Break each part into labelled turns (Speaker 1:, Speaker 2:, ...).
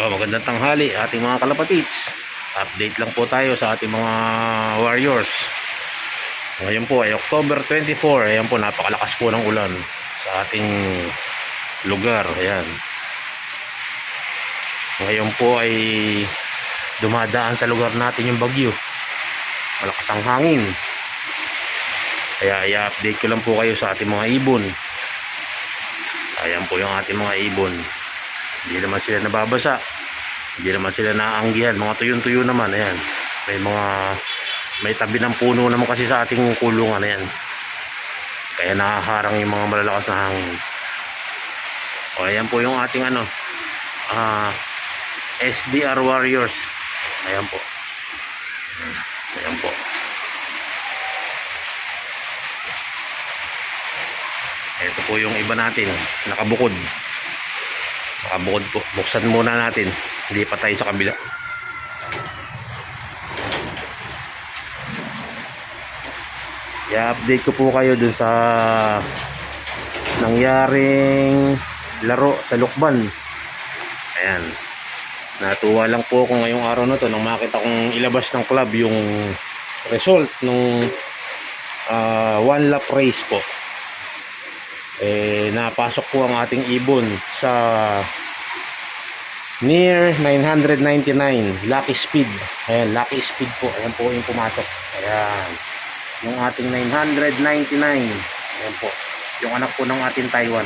Speaker 1: Magandang tanghali ating mga kalapatids. Update lang po tayo sa ating mga warriors. Ngayon po ay October 24. Ayan po, napakalakas po ng ulan sa ating lugar. Ayan. Ngayon po ay dumadaan sa lugar natin yung bagyo. Malakas ang hangin. Kaya i-update ko lang po kayo sa ating mga ibon. Ayan po yung ating mga ibon. Hindi naman sila nababasa. Hindi naman sila naanggihan. Mga tuyon-tuyo naman. Ayan. May mga may tabi ng puno naman kasi sa ating kulungan. Ayan. Kaya nakaharang yung mga malalakas na hangin. O ayan po yung ating ano. Ah, SDR Warriors. Ayan po. Ayan po. Ito po yung iba natin. Nakabukod. Nakabukod po. Buksan muna natin. Hindi pa tayo sa kabila. I-update ko po kayo dun sa nangyaring laro sa Lukban. Ayan. Natuwa lang po ako ngayong araw na to nang makita kong ilabas ng club yung result nung ah, one lap race po. Eh, napasok po ang ating ibon sa near 999 lucky speed. Ayan, lucky speed po. Ayan po yung pumasok. Ayan. Yung ating 999. Ayan po. Yung anak po ng ating Taiwan.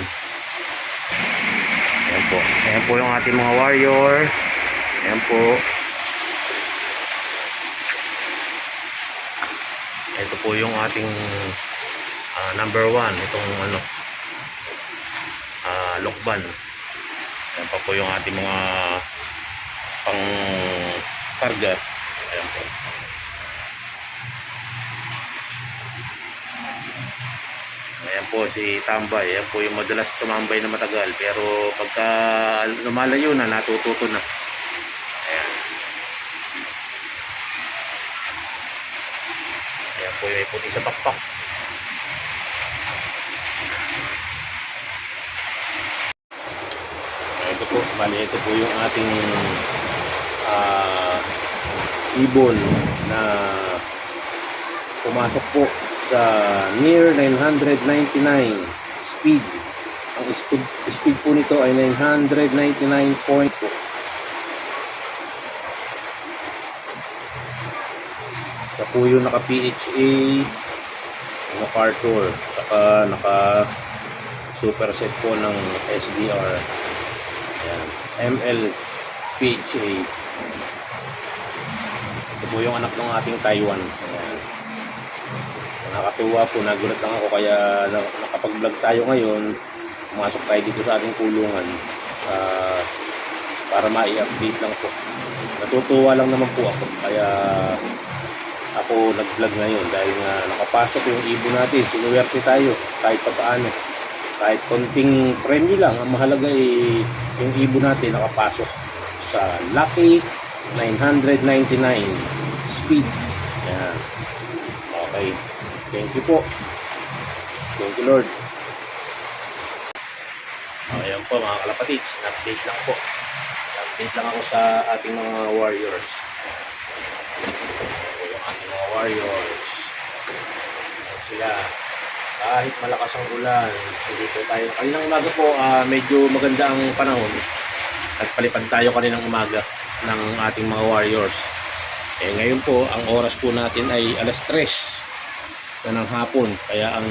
Speaker 1: Ayan po. Ayan po yung ating mga warrior. Ayan po. Ito po yung ating ah, number one. Itong ano. ah lokban. Ayan pa po yung ating mga pang karga. Ayan po. Ayan po si Tambay. Ayan po yung madalas tumambay na matagal. Pero pagka lumalayo na, natututo na. Ayan. Ayan po yung may puti sa pakpak. Ito po, bali ito po yung ating ah, ibon na pumasok po sa near 999 speed. Ang speed, speed po nito ay 999 point po. Sa po yung naka PHA, naka Partour, saka naka superset po ng SDR. Ayan. ML PHA. Ito po yung anak ng ating Taiwan. Ayan. Nakakatuwa po, nagulat lang ako kaya na- nakapag-vlog tayo ngayon. Pumasok tayo dito sa ating kulungan ah, para ma-update lang po. Natutuwa lang naman po ako kaya ako nag-vlog ngayon dahil nga nakapasok yung ibon natin. Sinuwerte tayo kahit pa paano. Kahit konting premyo lang, ang mahalaga ay yung ibon natin nakapasok sa Lucky 999 speed. Yan. Okay. Thank you po. Thank you Lord. Ayan po mga kalapatids. Update lang po. Update lang ako sa ating mga warriors. Yung ating mga warriors. Sila. Kahit malakas ang ulan, hindi po tayo. Kaninang umaga po, ah, medyo maganda ang panahon. Nagpalipad tayo kaninang umaga ng ating mga warriors. Eh ngayon po, ang oras po natin ay alas 3 na ng hapon. Kaya ang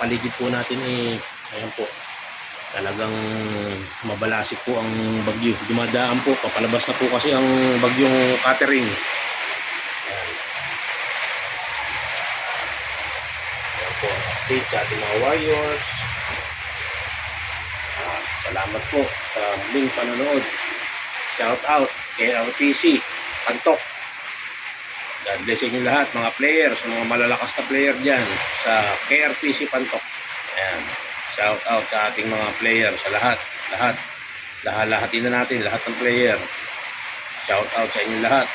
Speaker 1: paligid po natin ay, ayan po, talagang mabalasik po ang bagyo. Dumadaan po, papalabas na po kasi ang bagyong catering. Ayan. Ayan po, ang update sa ating mga warriors. Ah, salamat po sa muling panonood. Shout out kay LPC, Pantok. God bless inyo lahat, mga players, mga malalakas na player dyan sa KRPC Pantok. Ayan. Shout out sa ating mga player, sa lahat, lahat. Lahat, lahatin na natin, lahat ng player. Shout out sa inyo lahat.